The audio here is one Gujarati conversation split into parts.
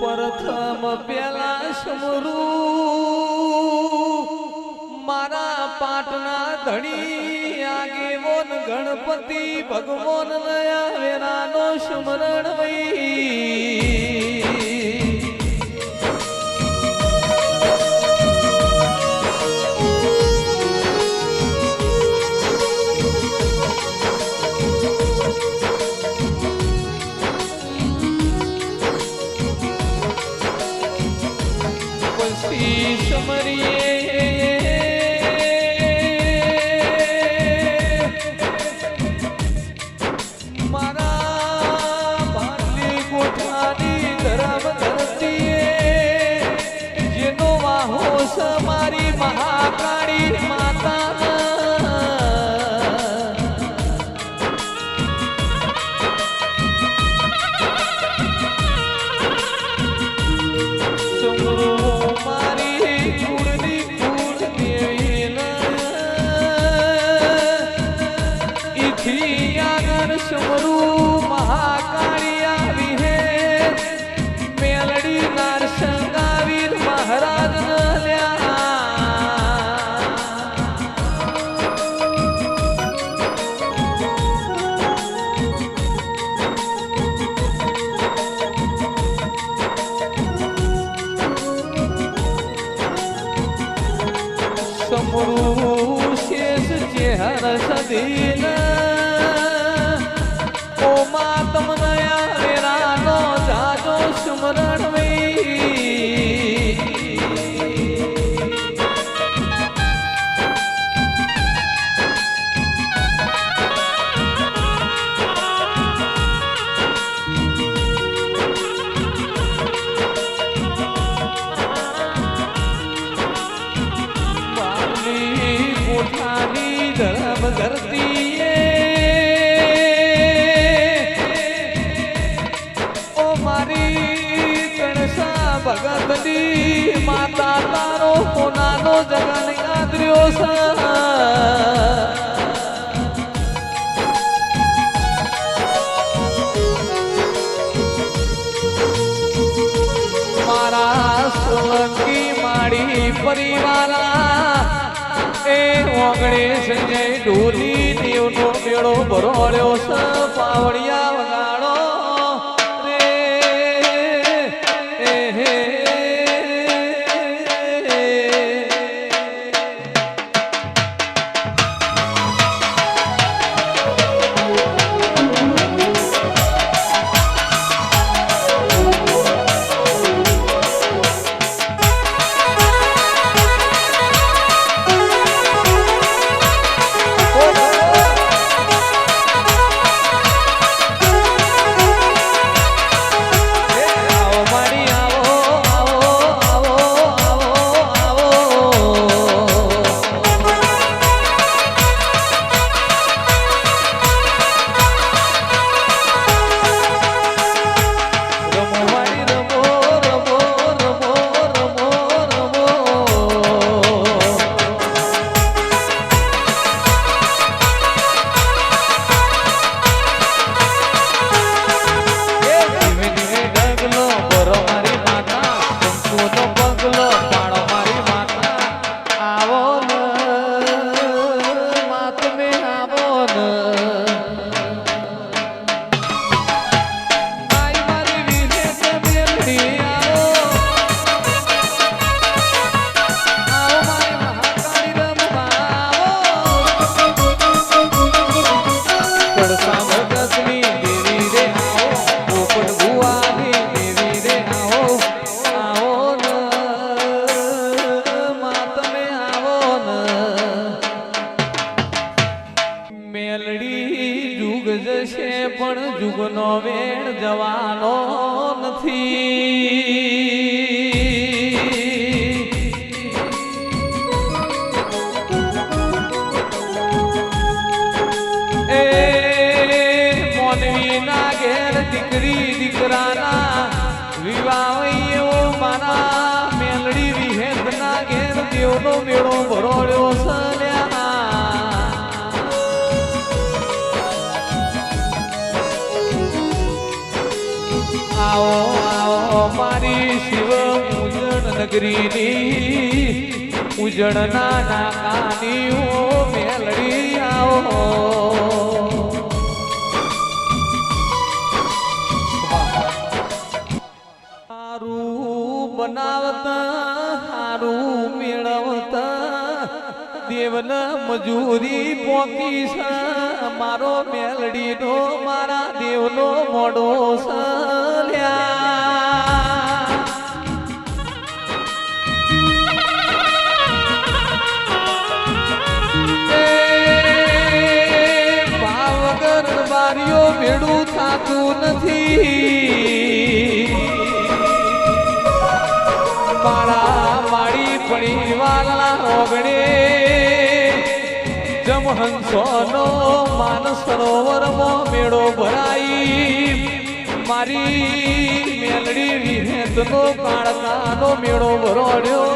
પ્રથમ પેલા સમરૂ મારા પાટના ધણી આગેવોન ગણપતિ ભગવાન નયા વેરાનો સ્મરણ વૈ પુરુષ ચેહર સદી. મારી ચણસા ભગતની માતા તારો પોનાનો જગન આદર્યો સા ઓગણીસ જય ઢોલી દેવનો મેળો ભરોળ્યો સ પાવડિયા જવાનો નથી. એ મોનવી ના ઘેર દીકરી દીકરાના વિવાહ એવો મારા મેલડી વિહેદ ના ઘેર દેવનો મેળો ભરો. મારી શિવ ઉજણ નગરીની ઉજળના નાકાની ઓ મેલડી આવો. હારું બનાવતા, હારું મેળવતા, દેવન મજૂરી પોકી છે મારો મેલડીનો મારા દેવનો મોડો સલ્યા. થાતું નથી મારા માડી પડી વાલા રોગણે જમહંસોનો માન સરોવરમાં મેળો ભરાઈ, મારી મેલડી વિહેતનો કાળકાનો મેળો ભરોડ્યો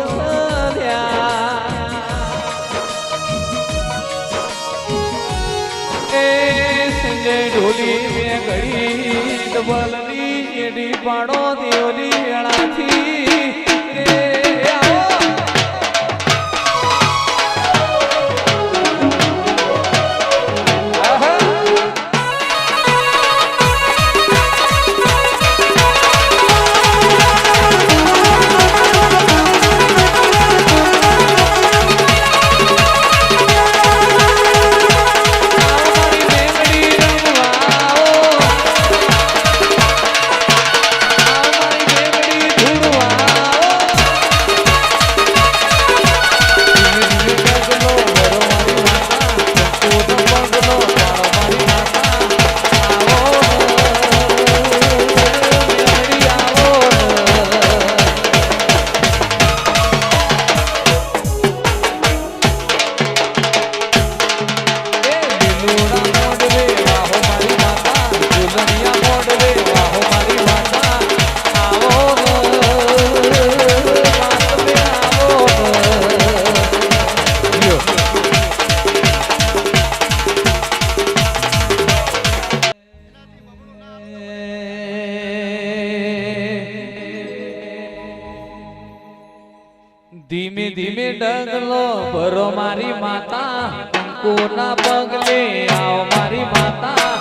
સંજય ઢોલી ઘડી ડબલની એડી પાડો દેવની વેળાથી ધીમે ધીમે ડગલો ભરો મારી માતા. કોના પગલે આવ મારી માતા?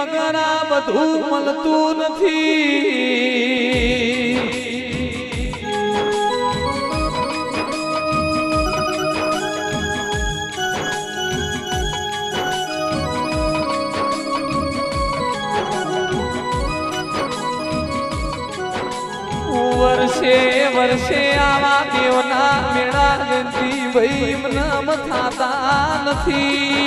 વગર આ બધું મળતું નથી. વર્ષે વર્ષે આવા દેવના મેળા જંતી ભાઈ નામ થાતા નથી.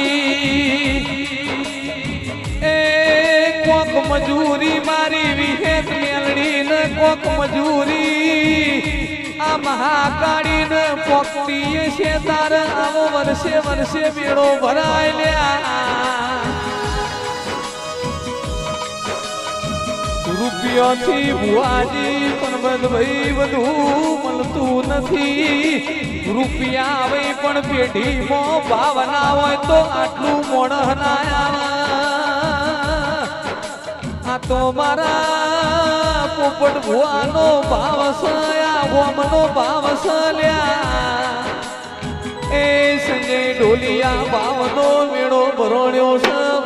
કોક મજૂરી મારી વિહેત મેલડી ને કોક મજૂરી. આ મહાકાળી ને પોકતી છે તાર આવો વર્ષે વર્ષે મેળો ભરાય લ્યા રૂપિયાથી ભુવાજી પણ બધભાઈ બધું મળતું નથી. રૂપિયા આવે પણ પેઢીમાં ભાવના હોય તો આટલું મોણ ના આ તો મારા પોપટ ભુવાનો ભાવ સયા આ ભાવ સલ્યા લ્યા એ સંજય ઢોલિયા ભાવનો મેળો ભરોણ્યો છે